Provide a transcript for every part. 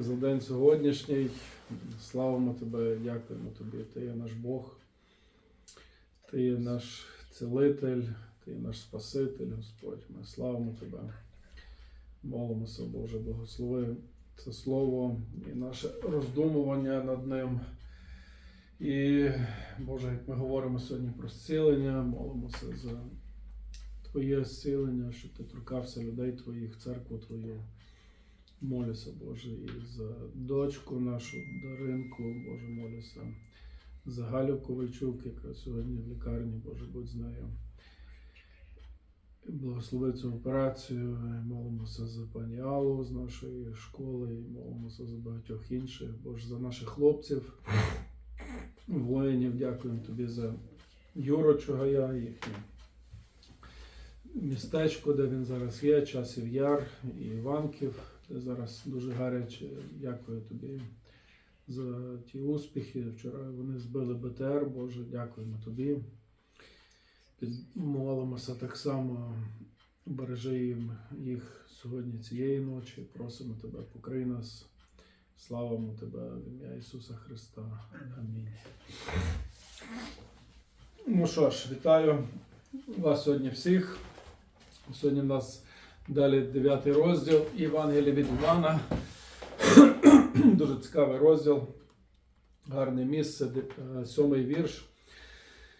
за день сьогоднішній. Славимо Тебе, дякуємо Тобі. Ти є наш Бог, Ти є наш цілитель, Ти є наш Спаситель, Господь. Ми славимо Тебе. Молимося, Боже, благослови це слово і наше роздумування над ним. І, Боже, як ми говоримо сьогодні про зцілення, молимося за Твоє зцілення, щоб ти торкався людей Твоїх, церкву Твою. Молюся, Боже, і за дочку нашу Даринку, Боже, молюся за Галю Ковальчук, яка сьогодні в лікарні, Боже, будь з нею. Благослови цю операцію, молимося за пані Аллу з нашої школи, і молимося за багатьох інших, Боже, за наших хлопців, воїнів. Дякуємо тобі за Юру Чугая, їхнє містечко, де він зараз є, часів Яр і Іванків, де зараз дуже гаряче. Дякую тобі за ті успіхи. Вчора вони збили БТР, Боже, дякуємо тобі. Молимося так само, бережи їм їх сьогодні цієї ночі. Просимо тебе, покрий нас. Славимо тебе в ім'я Ісуса Христа. Амінь. Ну що ж, вітаю вас сьогодні всіх. Сьогодні в нас далі 9 розділ Євангелія від Івана. Дуже цікавий розділ, гарне місце, е, сьомий вірш.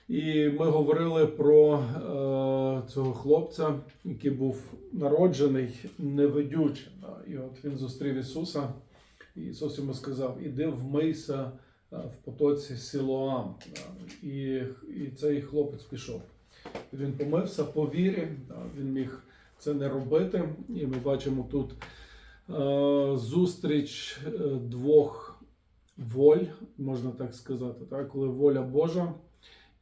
І ми говорили про е, цього хлопця, який був народжений невидючим. І от він зустрів Ісуса, і Ісус йому сказав: Іди вмийся е, в потоці Силоам. І, і цей хлопець пішов. Він помився по вірі, він міг це не робити. І ми бачимо тут е, зустріч е, двох воль, можна так сказати, так? коли воля Божа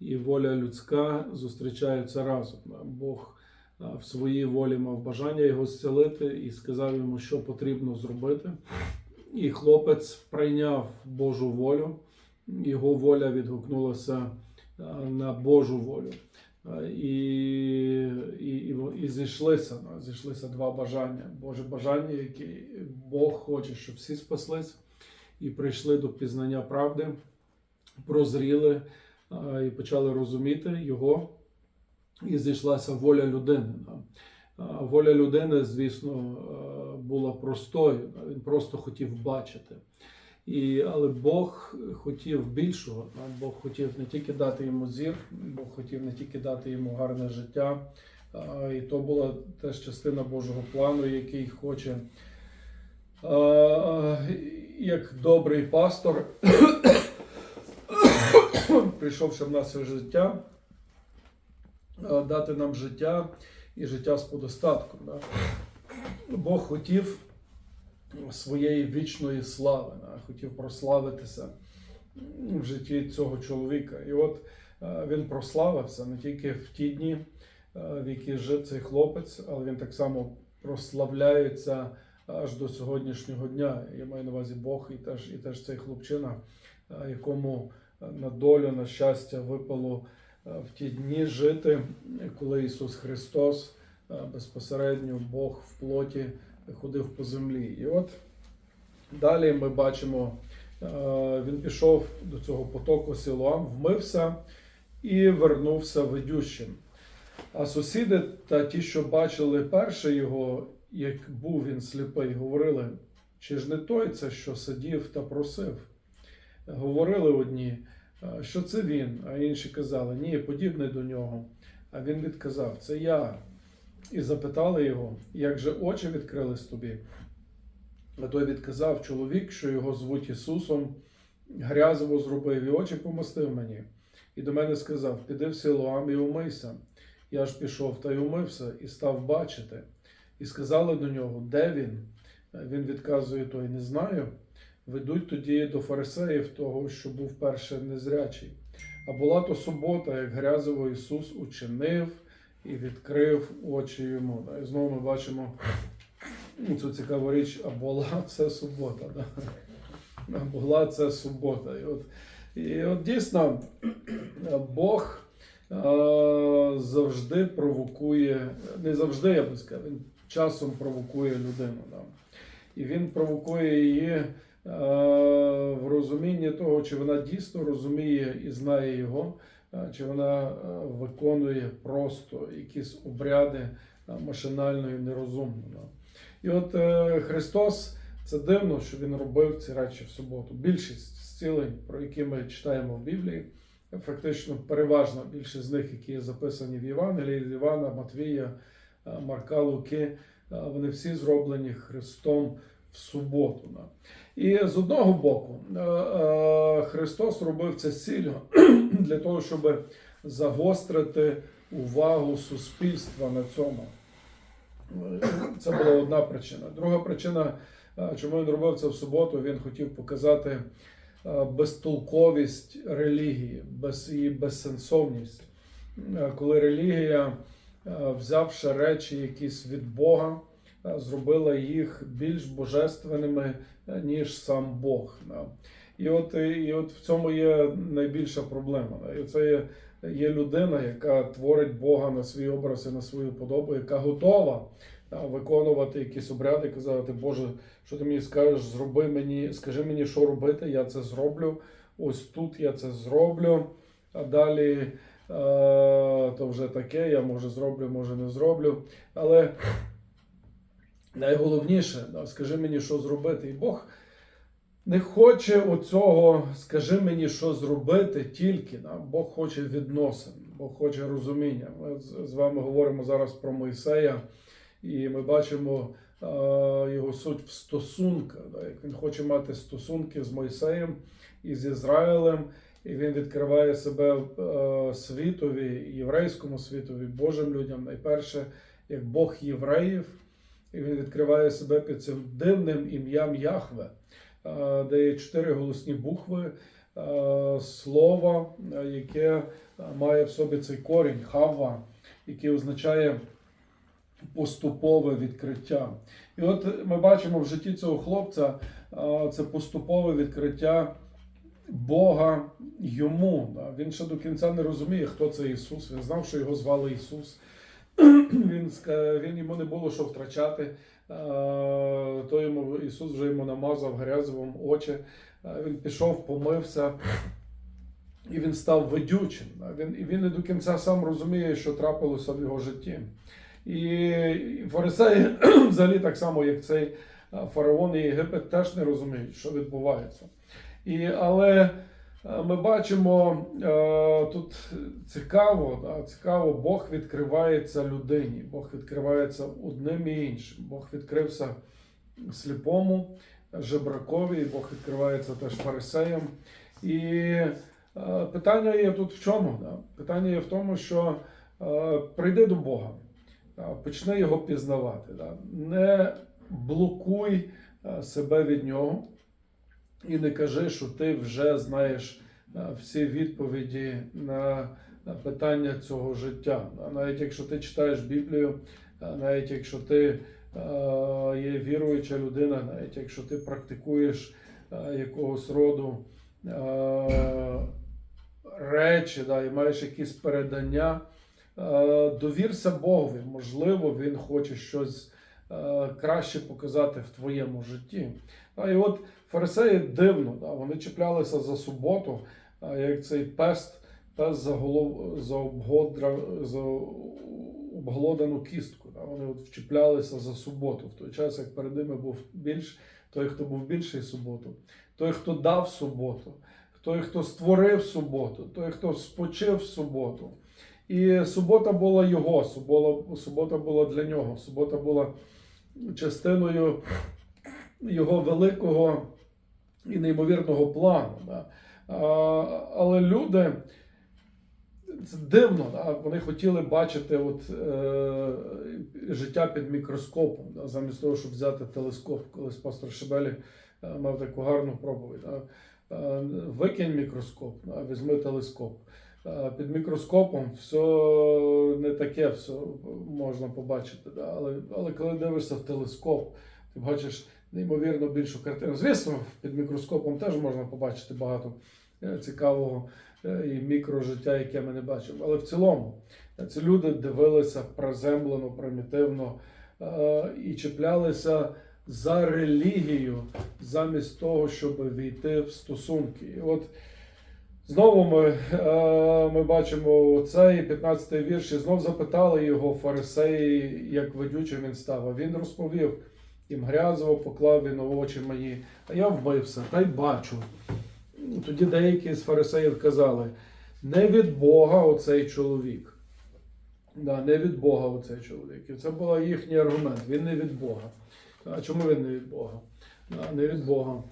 і воля людська зустрічаються разом. Бог е, в своїй волі мав бажання його зцілити і сказав йому, що потрібно зробити. І хлопець прийняв Божу волю, його воля відгукнулася е, на Божу волю. І, і, і, і зійшлися, ну, зійшлися два бажання. Боже бажання, яке Бог хоче, щоб всі спаслись і прийшли до пізнання правди, прозріли і почали розуміти його. І зійшлася воля людини. Воля людини, звісно, була простою. Він просто хотів бачити. І, але Бог хотів більшого. Бог хотів не тільки дати йому зір, Бог хотів не тільки дати йому гарне життя. І то була теж частина Божого плану, який хоче, як добрий пастор, прийшовши в наше життя, дати нам життя і життя з подостатком. Бог хотів своєї вічної слави, хотів прославитися в житті цього чоловіка. І от е, він прославився не тільки в ті дні, е, в які жив цей хлопець, але він так само прославляється аж до сьогоднішнього дня. Я маю на увазі Бог і теж, і теж цей хлопчина, е, якому е, на долю, на щастя випало е, в ті дні жити, коли Ісус Христос е, безпосередньо Бог в плоті ходив по землі. І от далі ми бачимо, е, він пішов до цього потоку Силуам, вмився і вернувся ведющим. А сусіди та ті, що бачили перше його, як був він сліпий, говорили, чи ж не той це, що сидів та просив? Говорили одні, «Е, що це він, а інші казали, ні, подібний до нього. А він відказав, це я. І запитали його, як же очі відкрились тобі? А той відказав, чоловік, що його звуть Ісусом, грязово зробив і очі помостив мені. І до мене сказав: Піди в Силуам і умийся. Я ж пішов та й умився, і став бачити. І сказали до нього, де він? Він відказує той, не знаю. Ведуть тоді до фарисеїв того, що був перше незрячий. А була то субота, як грязово Ісус учинив і відкрив очі йому. Да. І знову ми бачимо цю цікаву річ, а була це субота. Да. А була це субота. І от, і от дійсно Бог е, завжди провокує, не завжди, я би сказав, він часом провокує людину. Да. і він провокує її в розумінні того, чи вона дійсно розуміє і знає його, чи вона е, виконує просто якісь обряди е, машинально і нерозумно. І от е, Христос, це дивно, що він робив ці речі в суботу. Більшість зцілень, про які ми читаємо в Біблії, фактично переважна більшість з них, які записані в Євангелії, з Івана, Матвія, е, Марка, Луки, е, вони всі зроблені Христом в суботу. І з одного боку, е, е, Христос робив це з для того, щоб загострити увагу суспільства на цьому. Це була одна причина. Друга причина, чому він робив це в суботу, він хотів показати безтолковість релігії, без її безсенсовність. Коли релігія, взявши речі якісь від Бога, зробила їх більш божественними, ніж сам Бог. І от, е, і от в цьому є найбільша проблема. І це є, є людина, яка творить Бога на свій образ і на свою подобу, яка готова виконувати якісь обряди, казати, Боже, що ти мені скажеш, зроби мені, скажи мені, що робити, я це зроблю. Ось тут я це зроблю. А далі то вже таке, я може зроблю, може не зроблю. Але найголовніше, скажи мені, що зробити. І Бог не хоче оцього, скажи мені, що зробити тільки. Да? Бог хоче відносин, Бог хоче розуміння. Ми з- вами говоримо зараз про Мойсея, і ми бачимо е, його суть в стосунках. Да? Як він хоче мати стосунки з Мойсеєм і з Ізраїлем, і він відкриває себе е, світові, єврейському світові, Божим людям, найперше, як Бог євреїв, і він відкриває себе під цим дивним ім'ям Яхве де є чотири голосні букви е, слова, е, яке е, має в собі цей корінь хава, який означає поступове відкриття. І от ми бачимо в житті цього хлопця е, це поступове відкриття Бога йому. Він ще до кінця не розуміє, хто це Ісус. Він знав, що його звали Ісус. Він, він йому не було що втрачати. Е, То йому Ісус вже йому намазав грязовим очі. Е, Він пішов, помився, і він став ведючим. Він, він не до кінця сам розуміє, що трапилося в його житті. І фарисеї, взагалі, так само, як цей е, фараон і Єгипет, теж не розуміють, що відбувається. І, але ми бачимо е, тут цікаво, цікаво, Бог відкривається людині, Бог відкривається одним і іншим. Бог відкрився сліпому, жебракові, Бог відкривається теж фарисеям. І е, питання є тут в чому? Питання є в тому, що е, прийди до Бога, почни його пізнавати. Не блокуй е, себе від нього. І не кажи, що ти вже знаєш е, всі відповіді на, питання цього життя. Навіть якщо ти читаєш Біблію, е, навіть якщо ти е, є віруюча людина, навіть якщо ти практикуєш якогось роду речі, да, і маєш якісь передання, довірся Богові. Можливо, Він хоче щось краще показати в твоєму житті. І от фарисеї дивно, да, вони чіплялися за суботу, як цей пест, пес за голов, за, обгодра, за обглодану кістку. Да, вони от вчіплялися за суботу, в той час, як перед ними був більш той, хто був більший суботу, той, хто дав суботу, той, хто створив суботу, той, хто спочив суботу. І субота була його, субота була для нього, субота була частиною його великого і неймовірного плану. Да. Але люди, це дивно, да? вони хотіли бачити от, е, життя під мікроскопом, да? замість того, щоб взяти телескоп. Колись пастор Шебелі е, мав таку гарну проповідь. Да? Е, викинь мікроскоп, да? візьми телескоп. Е, Під мікроскопом все не таке все можна побачити. Да? Але, але коли дивишся в телескоп, ти бачиш неймовірно більшу картину. Звісно, під мікроскопом теж можна побачити багато е, цікавого е, і мікрожиття, яке ми не бачимо. Але в цілому е, ці люди дивилися приземлено, примітивно і чіплялися за релігію, замість того, щоб війти в стосунки. І от знову ми, ми бачимо цей 15-й вірш, і знов запитали його фарисеї, як ведючим він став. А він розповів їм грязово поклав він очі мої, а я вбився, та й бачу. Тоді деякі з фарисеїв казали: не від Бога оцей чоловік. Да, не від Бога оцей чоловік. І це був їхній аргумент. Він не від Бога. А чому він не від Бога? Да, не від Бога.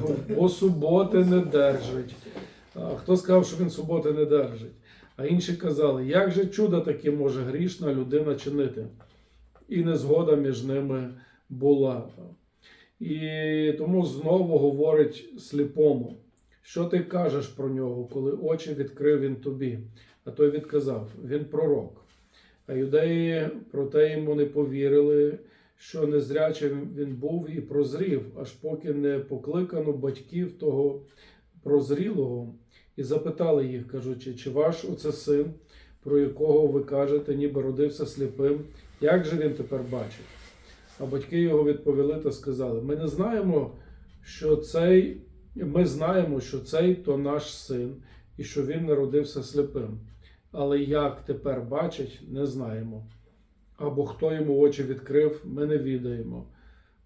Бо, бо суботи не держить. Хто сказав, що він суботи не держить? А інші казали, як же чудо таке може грішна людина чинити? І незгода між ними була. І тому знову говорить сліпому, що ти кажеш про нього, коли очі відкрив він тобі. А той відказав: він пророк. А юдеї проте йому не повірили, що незрячим він був і прозрів, аж поки не покликано батьків того прозрілого, і запитали їх, кажучи, чи ваш оце син, про якого ви кажете, ніби родився сліпим, як же він тепер бачить? А батьки його відповіли та сказали: Ми не знаємо, що цей, ми знаємо, що цей то наш син, і що він народився сліпим. Але як тепер бачить, не знаємо. Або хто йому очі відкрив, ми не відаємо.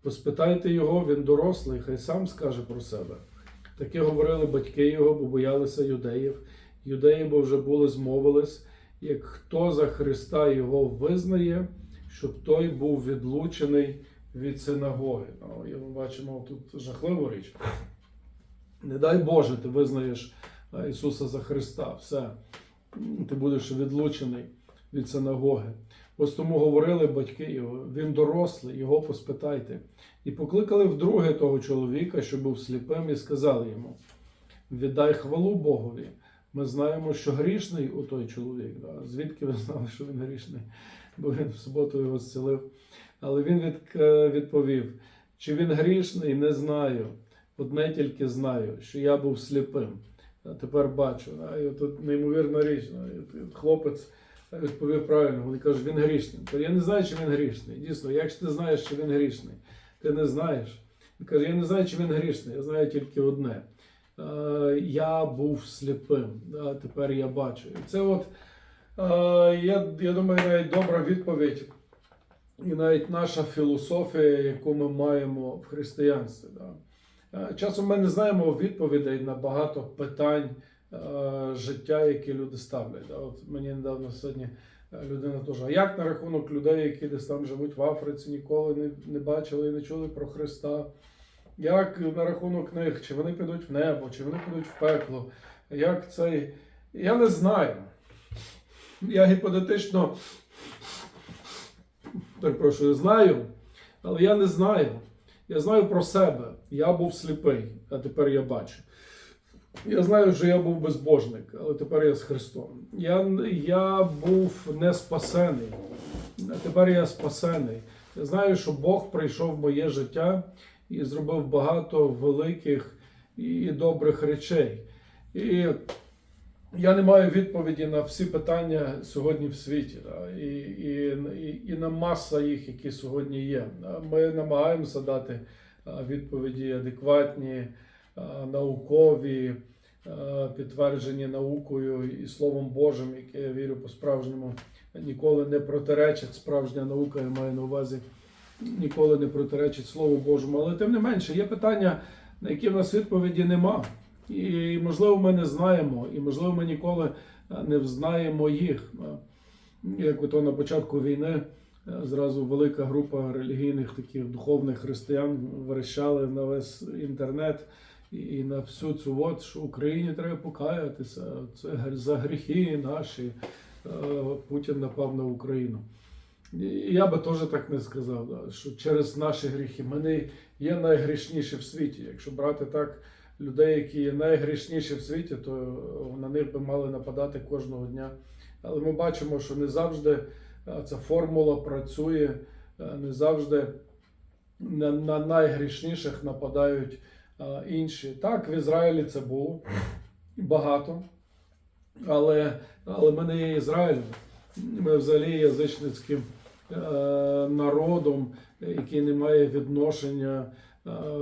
Поспитайте його, він дорослий, хай сам скаже про себе. Таке говорили батьки його, бо боялися юдеїв. Юдеї бо вже були змовились, як хто за Христа його визнає, щоб той був відлучений від синагоги. Ну, ми бачимо тут жахливу річ. Не дай Боже, ти визнаєш Ісуса за Христа. Все, ти будеш відлучений від синагоги. Ось тому говорили батьки його, він дорослий, його поспитайте. І покликали вдруге того чоловіка, що був сліпим, і сказали йому: віддай хвалу Богові. Ми знаємо, що грішний у той чоловік. Да? Звідки ви знали, що він грішний? Бо він в суботу його зцілив. Але він від, е, відповів: чи він грішний, не знаю. Одне тільки знаю, що я був сліпим. А тепер бачу. Да? І тут неймовірна річ. От Хлопець відповів правильно. Він каже, він грішний. Я не знаю, чи він грішний. Дійсно, як ж ти знаєш, що він грішний? Ти не знаєш. Він каже, я не знаю, чи він грішний, я знаю тільки одне. Е, Я був сліпим, а тепер я бачу. І це от, я, я думаю, навіть добра відповідь, і навіть наша філософія, яку ми маємо в християнстві. Да. Е, Часом ми не знаємо відповідей на багато питань е, життя, які люди ставлять. Да. От мені недавно сьогодні е, людина теж, а як на рахунок людей, які десь там живуть в Африці, ніколи не, не бачили і не чули про Христа? Як на рахунок них, чи вони підуть в небо, чи вони підуть в пекло? Як цей. Я не знаю. Я гіпотетично перепрошую, знаю, але я не знаю. Я знаю про себе. Я був сліпий, а тепер я бачу. Я знаю, що я був безбожник, але тепер я з Христом. Я, я був не спасений, а тепер я спасений. Я знаю, що Бог прийшов в моє життя і зробив багато великих і добрих речей. І я не маю відповіді на всі питання сьогодні в світі, да, і, і, і, на маса їх, які сьогодні є. Ми намагаємося дати відповіді адекватні, наукові, підтверджені наукою і Словом Божим, яке я вірю по-справжньому ніколи не протиречить. Справжня наука, я маю на увазі, ніколи не протиречить Слову Божому. Але тим не менше, є питання, на які в нас відповіді нема. І, можливо, ми не знаємо, і, можливо, ми ніколи е, не взнаємо їх. Е, Як ото на початку війни е, зразу велика група релігійних таких духовних християн верещали на весь інтернет і на всю цю от, що Україні треба покаятися. Це за гріхи наші. Путін напав на Україну. Я би теж так не сказав, що через наші гріхи ми не є найгрішніші в світі. Якщо брати так людей, які найгрішніші в світі, то на них би мали нападати кожного дня. Але ми бачимо, що не завжди е, ця формула працює, е, не завжди на, на найгрішніших нападають е, інші. Так, в Ізраїлі це було багато, але, але ми не є Ізраїлем. Ми взагалі язичницьким народом, який не має відношення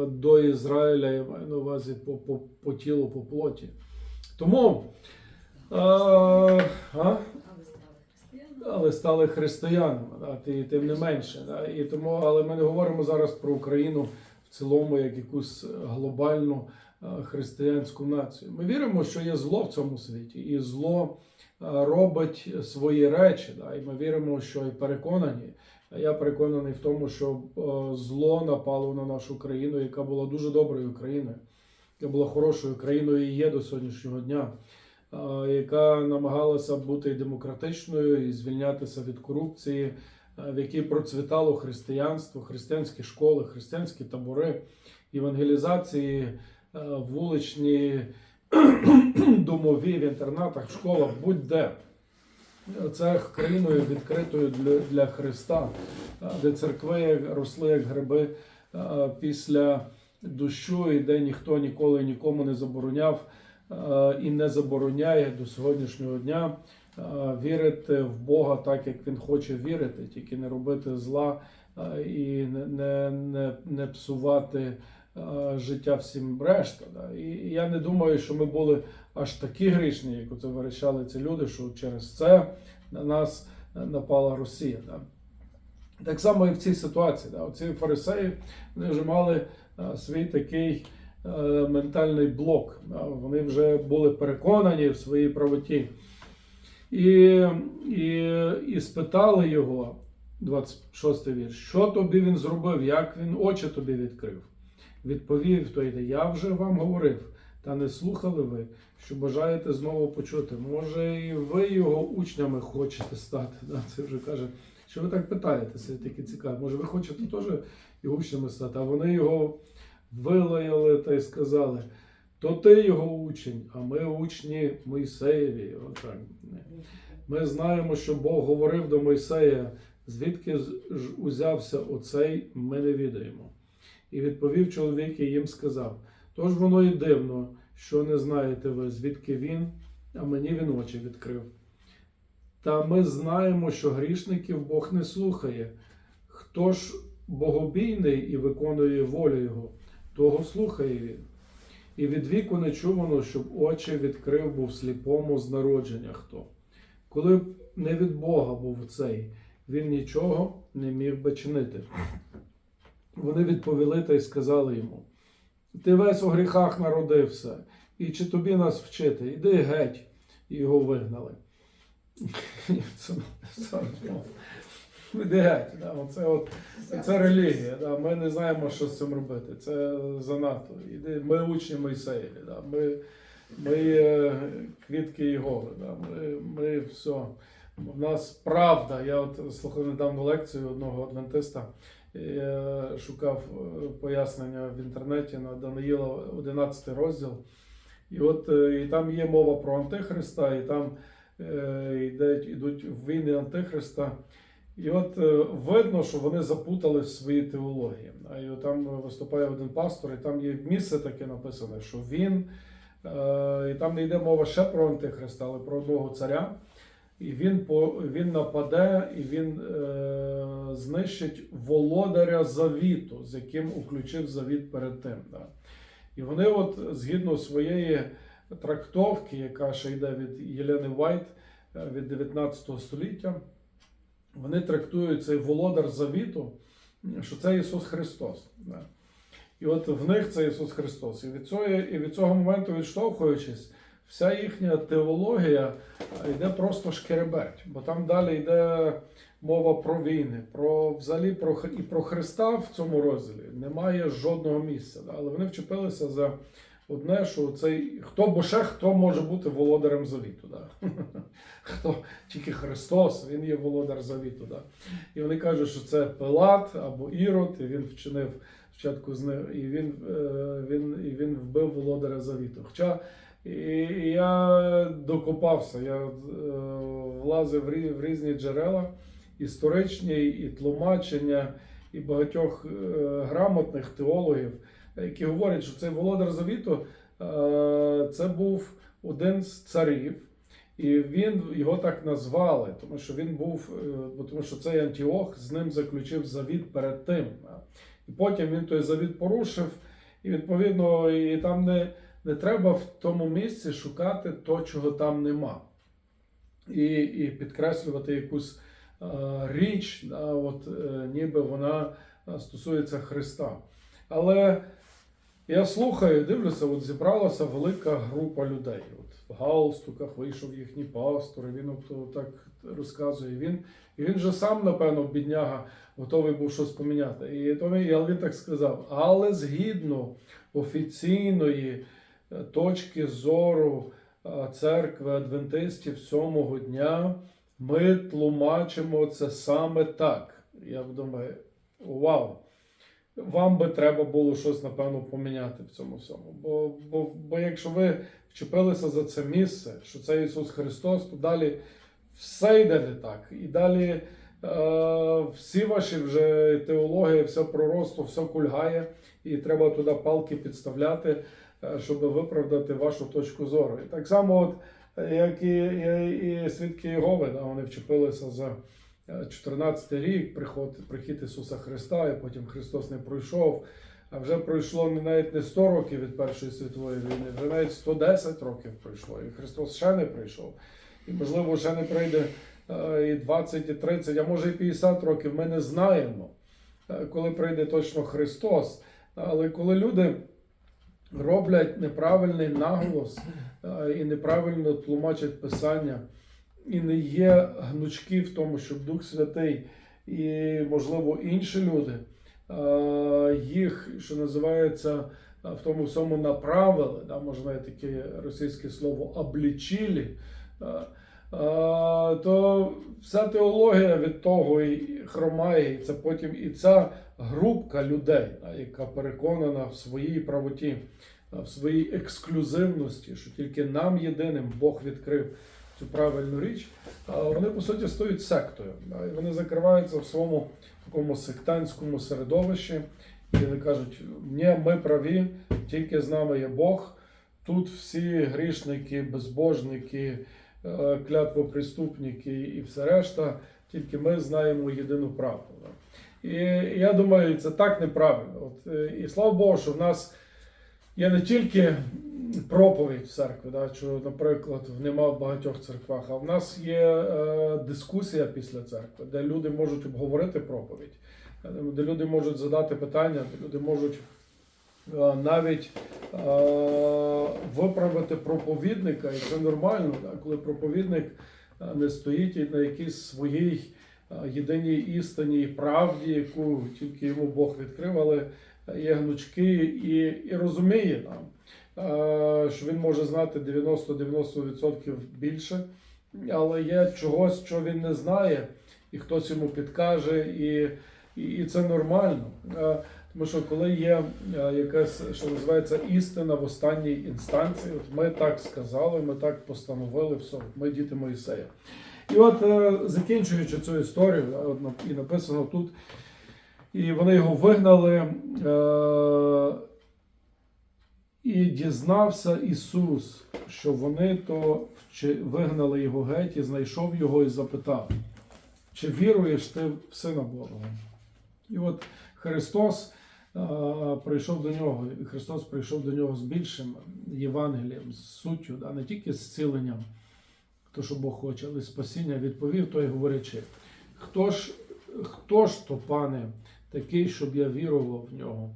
до Ізраїля, я маю на увазі по, по, по тілу, по плоті. Тому. Е, а? але стали християнами, да, ти- тим не менше. Да, і тому, але ми не говоримо зараз про Україну в цілому як якусь глобальну е, християнську націю. Ми віримо, що є зло в цьому світі, і зло е, робить свої речі. Да, і ми віримо, що і переконані. Я переконаний в тому, що е, зло напало на нашу країну, яка була дуже доброю країною, яка була хорошою країною і є до сьогоднішнього дня яка намагалася бути демократичною і звільнятися від корупції, в якій процвітало християнство, християнські школи, християнські табори, евангелізації, вуличні домові в інтернатах, школах, будь-де. Це країною відкритою для, для Христа, де церкви росли як гриби після дощу, і де ніхто ніколи нікому не забороняв і не забороняє до сьогоднішнього дня вірити в Бога так, як він хоче вірити, тільки не робити зла і не, не, не, псувати життя всім решта. Да. І і я не думаю, що ми були аж такі грішні, як оце вирішали ці люди, що через це на нас напала Росія. Да. Так само і в цій ситуації. Да. Оці фарисеї вони вже мали е, свій такий е, ментальний блок. Да. Вони вже були переконані в своїй правоті. І, і, і спитали його, 26 вірш, що тобі він зробив, як він очі тобі відкрив. Відповів той, я вже вам говорив, та не слухали ви, що бажаєте знову почути. Може, і ви його учнями хочете стати. Да, це вже каже, що ви так питаєте, це таке цікаво. Може, ви хочете теж його учнями стати, а вони його вилаяли та й сказали. То ти його учень, а ми учні Мойсеєві. Ми знаємо, що Бог говорив до Мойсея, звідки ж узявся оцей, ми не відаємо. І відповів чоловік і їм сказав: Тож воно і дивно, що не знаєте ви, звідки він, а мені він очі відкрив. Та ми знаємо, що грішників Бог не слухає. Хто ж богобійний і виконує волю Його, того слухає він. І від віку не чувано, щоб очі відкрив був сліпому з народження хто. Коли б не від Бога був цей, він нічого не міг би чинити. Вони відповіли та й сказали йому: Ти весь у гріхах народився, і чи тобі нас вчити? Іди геть, і його вигнали. Це, це, Іди геть. Оце от, це релігія. Да. Ми не знаємо, що з цим робити. Це занадто. Іди, ми учні Мойсеєві. Да. Ми, ми квітки Єгови. Да. Ми, ми все. В нас правда. Я от слухав недавно лекцію одного адвентиста. Шукав е, пояснення в інтернеті на Даниїла 11 розділ. І от е, і там є мова про Антихриста, і там е, йдуть, йдуть війни Антихриста. І от видно, що вони запутали в своїй теології. А і там виступає один пастор, і там є місце таке написане, що він, і там не йде мова ще про Антихриста, але про одного царя. І він по він нападе, і він е, знищить володаря завіту, з яким уключив завіт перед тим. Да. І вони, от згідно своєї трактовки, яка ще йде від Єлени Вайт е, від 19 століття, вони трактують цей володар завіту, що це Ісус Христос. Да. І от в них це Ісус Христос. І від цього, і від цього моменту, відштовхуючись, вся їхня теологія йде просто шкереберть, бо там далі йде мова про війни, про взагалі про і про Христа в цьому розділі немає жодного місця. Але вони вчепилися за одне, що цей хто бо ще хто може бути володарем завіту. Да? Хто тільки Христос, він є володар завіту. Да? І вони кажуть, що це Пилат або Ірод, і він вчинив спочатку з ним, і він, е, він, і він вбив володаря завіту. Хоча і, я докопався, я е, влазив в різні джерела історичні і тлумачення, і багатьох е, грамотних теологів, які говорять, що цей володар завіту е, це був один з царів, І він його так назвали, тому що він був, тому що цей Антіох з ним заключив завіт перед тим. І потім він той завіт порушив, і відповідно, і там не, не треба в тому місці шукати то, чого там нема. І, і підкреслювати якусь е, річ, да, от, е, ніби вона е, стосується Христа. Але я слухаю, дивлюся, от зібралася велика група людей. От в галстуках вийшов їхній пастор, він от, так розказує. Він, і він же сам, напевно, бідняга, готовий був щось поміняти. І він, так сказав. Але згідно офіційної точки зору е, церкви адвентистів сьомого дня, ми тлумачимо це саме так. Я думаю, вау! Вам би треба було щось, напевно, поміняти в цьому всьому. Бо, бо, бо якщо ви вчепилися за це місце, що це Ісус Христос, то далі все йде не так. І далі е, всі ваші вже теології, все пророцтво, все кульгає, і треба туди палки підставляти, щоб виправдати вашу точку зору. І так само, от, е, як і, і, і свідки Єгови, да, вони вчепилися за. 14 рік приход, прихід Ісуса Христа, і потім Христос не пройшов. А вже пройшло навіть не 100 років від Першої світової війни, вже навіть 110 років пройшло, і Христос ще не прийшов. І, можливо, ще не прийде е, і 20, і 30, а може і 50 років. Ми не знаємо, е, коли прийде точно Христос. Але коли люди роблять неправильний наголос е, і неправильно тлумачать Писання, і не є гнучки в тому, щоб Дух Святий і, можливо, інші люди е, їх, що називається, е, в тому всьому направили, да, може таке російське слово облічили, то вся теологія від того і хромає, і це потім і ця групка людей, яка переконана в своїй правоті, в своїй ексклюзивності, що тільки нам єдиним Бог відкрив цю правильну річ, вони по суті стають сектою. Вони закриваються в своєму такому сектантському середовищі, і вони кажуть: ні, ми праві, тільки з нами є Бог. Тут всі грішники, безбожники, клятвоприступники і все решта, тільки ми знаємо єдину правду. І я думаю, це так неправильно. От, е, і слава Богу, що в нас є не тільки проповідь в церкві, да, що, наприклад, нема в багатьох церквах, а в нас є е, дискусія після церкви, де люди можуть обговорити проповідь, е, де люди можуть задати питання, де люди можуть е, навіть е, виправити проповідника, і це нормально, коли проповідник е, не стоїть на якійсь своїй е, єдиній істині і правді, яку тільки йому Бог відкрив, але є гнучки і, і розуміє нам, е, що він може знати 90-90% більше, але є чогось, що він не знає, і хтось йому підкаже, і, і це нормально. Е, Тому що коли є е, якась, що називається істина в останній інстанції, от ми так сказали, ми так постановили, все, ми діти Моїсея. І от е, закінчуючи цю історію, на- і написано тут, і вони його вигнали. Е, і дізнався Ісус, що вони то вигнали його геть, і знайшов його і запитав, чи віруєш ти в Сина Божого? І от Христос е, прийшов до нього, і Христос прийшов до нього з більшим Євангелієм, з суттю, да, не тільки з зціленням, то, що Бог хоче, але спасіння відповів той говорячи, хто ж, хто ж то, пане, такий, щоб я вірував в нього?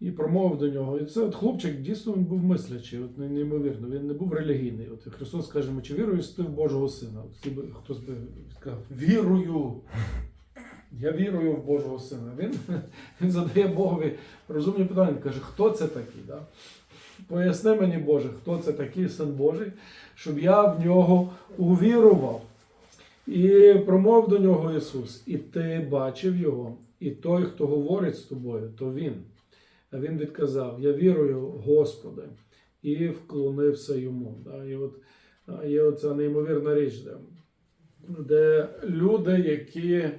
І промовив до нього. І це от хлопчик дійсно він був мислячий, от неймовірно. Він не був релігійний. От Христос каже, «Ми чи віруєш ти в Божого Сина? От хтось би сказав, вірую. Я вірую в Божого Сина. Він, він задає Богові розумні питання. Він каже, хто це такий? Да? Поясни мені, Боже, хто це такий син Божий, щоб я в нього увірував. І промов до нього Ісус, і ти бачив його, і той, хто говорить з тобою, то він. А він відказав: Я вірую, Господи, і вклонився йому. Да? І от є оця неймовірна річ, де, де люди, які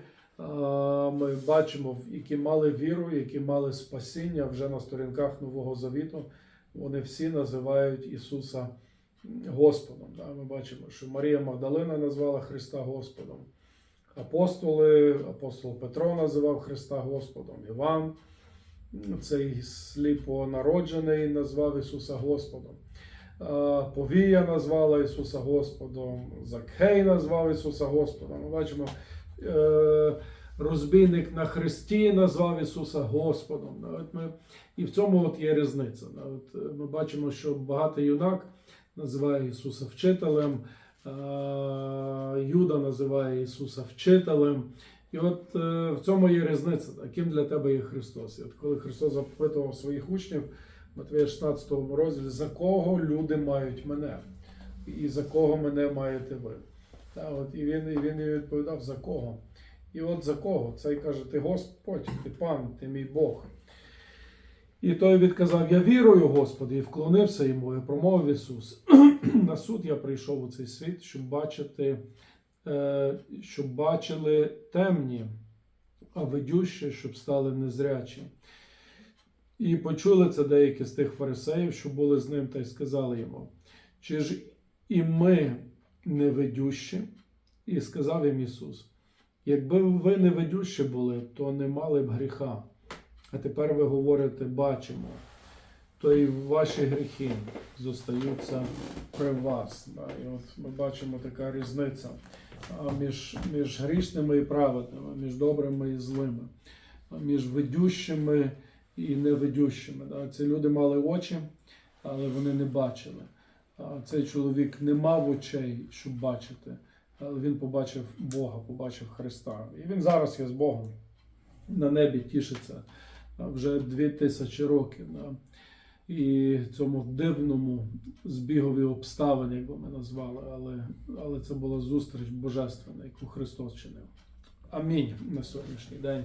ми бачимо, які мали віру, які мали спасіння вже на сторінках Нового Завіту, вони всі називають Ісуса Господом. Ми бачимо, що Марія Магдалина назвала Христа Господом. Апостоли, апостол Петро називав Христа Господом, Іван, цей сліпонароджений, назвав Ісуса Господом. Повія назвала Ісуса Господом, Закхей назвав Ісуса Господом. Ми бачимо, розбійник на хресті назвав Ісуса Господом. І в цьому от є різниця. Е, ми бачимо, що багатий юнак називає Ісуса вчителем, е, Юда називає Ісуса вчителем. І от е, в цьому є різниця, ким для тебе є Христос. І от коли Христос запитував своїх учнів, Матвія 16 розділі, за кого люди мають мене, і за кого мене маєте ви. Та, от, і він, і він відповідав, за кого. І от за кого? Цей каже, ти Господь, ти пан, ти мій Бог. І той відказав: Я вірую, Господи, і вклонився йому, і промовив Ісус. На суд я прийшов у цей світ, щоб бачити, е, щоб бачили темні, а видющі, щоб стали незрячі. І почули це деякі з тих фарисеїв, що були з ним, та й сказали йому: Чи ж і ми не видющі? І сказав їм Ісус: Якби ви невидющі були, то не мали б гріха. А тепер ви говорите, бачимо, то і ваші гріхи зостаються при вас. І от ми бачимо така різниця між, між грішними і праведними, між добрими і злими, між видющими і невидющими. Ці люди мали очі, але вони не бачили. Цей чоловік не мав очей, щоб бачити, але він побачив Бога, побачив Христа. І він зараз є з Богом. На небі тішиться вже дві тисячі років. І цьому дивному збігові обставин, як би ми назвали, але, але це була зустріч божественна, яку Христос чинив. Амінь на сьогоднішній день.